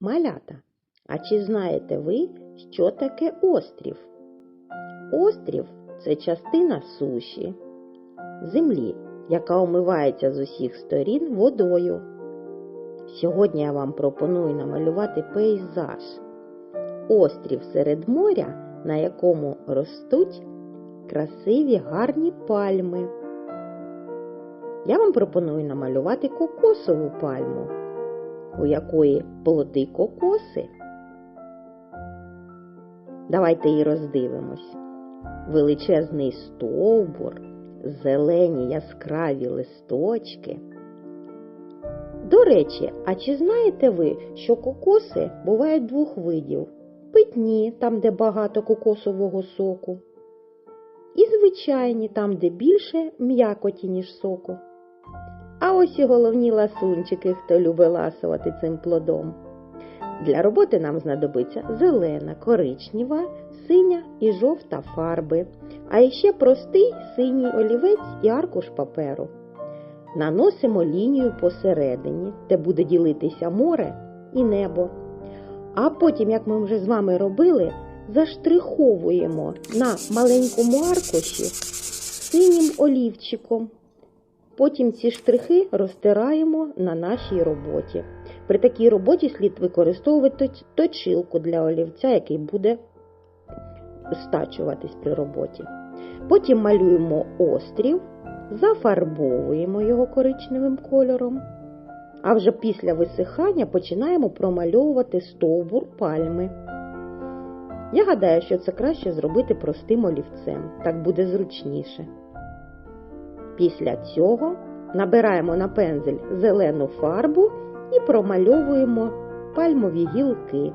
Малята, а чи знаєте ви, що таке острів? Острів це частина суші, землі, яка омивається з усіх сторін водою. Сьогодні я вам пропоную намалювати пейзаж. Острів серед моря, на якому ростуть красиві гарні пальми. Я вам пропоную намалювати кокосову пальму, у якої плоди кокоси. Давайте її роздивимось. Величезний стовбур, зелені яскраві листочки. До речі, а чи знаєте ви, що кокоси бувають двох видів? Питні, там, де багато кокосового соку, і звичайні, там, де більше м'якоті, ніж соку. А ось і головні ласунчики, хто любить ласувати цим плодом. Для роботи нам знадобиться зелена, коричнева, синя і жовта фарби, а іще простий синій олівець і аркуш паперу. Наносимо лінію посередині, де буде ділитися море і небо. А потім, як ми вже з вами робили, заштриховуємо на маленькому аркуші синім олівчиком. Потім ці штрихи розтираємо на нашій роботі. При такій роботі слід використовувати точилку для олівця, який буде стачуватись при роботі. Потім малюємо острів, зафарбовуємо його коричневим кольором. А вже після висихання починаємо промальовувати стовбур пальми. Я гадаю, що це краще зробити простим олівцем, так буде зручніше. Після цього набираємо на пензель зелену фарбу і промальовуємо пальмові гілки.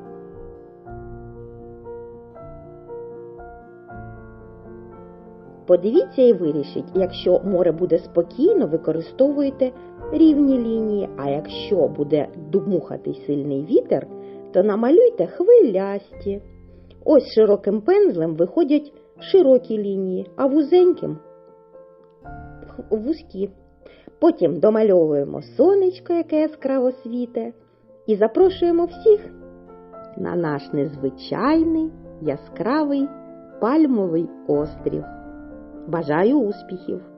Подивіться і вирішіть, якщо море буде спокійно, використовуйте рівні лінії, а якщо буде дмухати сильний вітер, то намалюйте хвилясті. Ось широким пензлем виходять широкі лінії, а вузеньким вузькі. Потім домальовуємо сонечко, яке яскраво світе, і запрошуємо всіх на наш незвичайний яскравий пальмовий острів. Бажаю успіхів!